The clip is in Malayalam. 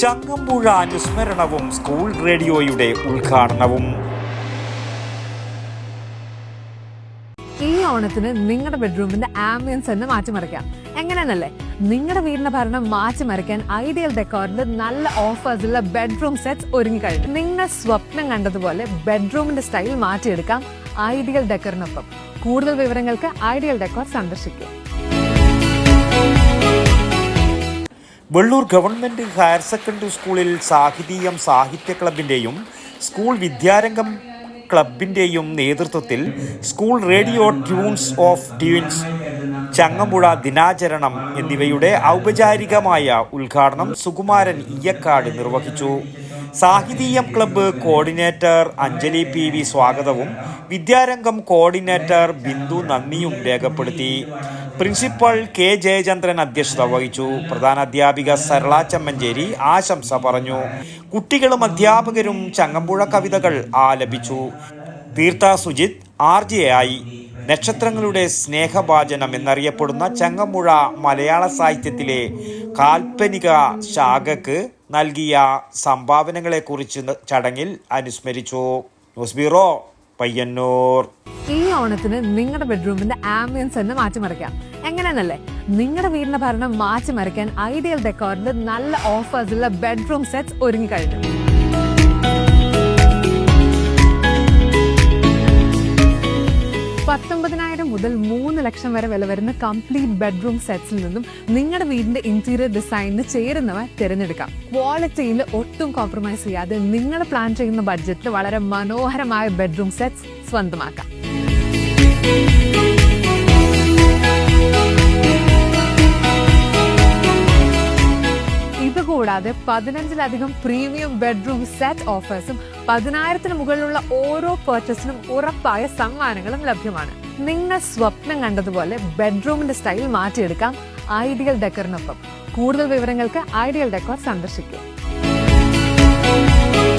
ചങ്ങമ്പുഴ അനുസ്മരണവും സ്കൂൾ റേഡിയോയുടെ ഉദ്ഘാടനവും. ഈ ഓണത്തിന് നിങ്ങളുടെ ബെഡ്റൂമിന്റെ ആംബിയൻസ് തന്നെ മാറ്റിമറിക്കാം എങ്ങനെയെന്നല്ലേ? നിങ്ങളുടെ വീടിന്റെ ഭരണം മാറ്റിമറിക്കാൻ ഐഡിയൽ ഡെക്കോറിന്റെ നല്ല ഓഫേഴ്സുള്ള ബെഡ്റൂം സെറ്റ്സ് ഒരുങ്ങി കഴിഞ്ഞു നിങ്ങൾ സ്വപ്നം കണ്ടതുപോലെ ബെഡ്റൂമിന്റെ സ്റ്റൈൽ മാറ്റിയെടുക്കാം ഐഡിയൽ ഡെക്കറിനൊപ്പം. കൂടുതൽ വിവരങ്ങൾക്ക് ഐഡിയൽ ഡെക്കോർ സന്ദർശിക്കുക. വെള്ളൂർ ഗവൺമെന്റ് ഹയർ സെക്കൻഡറി സ്കൂളിൽ സാഹിതീയം സാഹിത്യ ക്ലബിന്റെയും സ്കൂൾ വിദ്യാരംഗം ക്ലബിന്റെയും നേതൃത്വത്തിൽ school radio tunes of tunes Changampuzha ദിനാചരണം എന്നിവയുടെ ഔപചാരികമായ ഉദ്ഘാടനം സുകുമാരൻ ഇയ്യക്കാട് നിർവഹിച്ചു. Sahitheeyam club coordinator Anjali P V സ്വാഗതവും വിദ്യാരംഗം കോർഡിനേറ്റർ ബിന്ദു നന്ദിയും രേഖപ്പെടുത്തി. പ്രിൻസിപ്പൽ കെ ജയചന്ദ്രൻ അധ്യക്ഷത വഹിച്ചു. പ്രധാന അധ്യാപിക സരള ചമ്മഞ്ചേരി ആശംസ പറഞ്ഞു. കുട്ടികളും അധ്യാപകരും ചങ്ങമ്പുഴ കവിതകൾ ആലപിച്ചു. തീർത്ഥ സുജിത് ആർ ജെ ആയി. നക്ഷത്രങ്ങളുടെ സ്നേഹഭാചനം എന്നറിയപ്പെടുന്ന ചങ്ങമ്പുഴ മലയാള സാഹിത്യത്തിലെ കാൽപ്പനിക ശാഖക്ക് നൽകിയ സംഭാവനകളെക്കുറിച്ച് ചടങ്ങിൽ അനുസ്മരിച്ചു. News bureau Payyanur. ഈ ഓണത്തിന് നിങ്ങളുടെ ബെഡ്റൂമിന്റെ ആംബിയൻസ് തന്നെ മാറ്റിമറിക്കാം. എങ്ങനെയെന്നല്ലേ നിങ്ങളുടെ വീടിന്റെ ഭരണം മാറ്റിമറിക്കാൻ ഐഡിയൽ ഡെക്കോറിന്റെ നല്ല ഓഫേഴ്സുള്ള ബെഡ്റൂം സെറ്റ്സ് ഒരുങ്ങി ലക്ഷം വരെ വില വരുന്ന കംപ്ലീറ്റ് ബെഡ്റൂം സെറ്റ്സിൽ നിന്നും നിങ്ങളുടെ വീടിന്റെ ഇന്റീരിയർ ഡിസൈനിന് ചേരുന്നവ തിരഞ്ഞെടുക്കാം. ക്വാളിറ്റിയിൽ ഒട്ടും കോംപ്രമൈസ് ചെയ്യാതെ നിങ്ങൾ പ്ലാൻ ചെയ്യുന്ന ബഡ്ജറ്റിൽ വളരെ മനോഹരമായ ബെഡ്റൂം സെറ്റ്സ് സ്വന്തമാക്കാം. കൂടാതെ പതിനഞ്ചിലധികം പ്രീമിയം ബെഡ്റൂം സെറ്റ് ഓഫേഴ്സും പതിനായിരത്തിന് മുകളിലുള്ള ഓരോ പർച്ചേസിനും ഉറപ്പായ സമ്മാനങ്ങളും ലഭ്യമാണ്. നിങ്ങൾ സ്വപ്നം കണ്ടതുപോലെ ബെഡ്റൂമിന്റെ സ്റ്റൈൽ മാറ്റിയെടുക്കാം ഐഡിയൽ ഡെക്കറിനൊപ്പം. കൂടുതൽ വിവരങ്ങൾക്ക് ഐഡിയൽ ഡെക്കോർ സന്ദർശിക്കുക.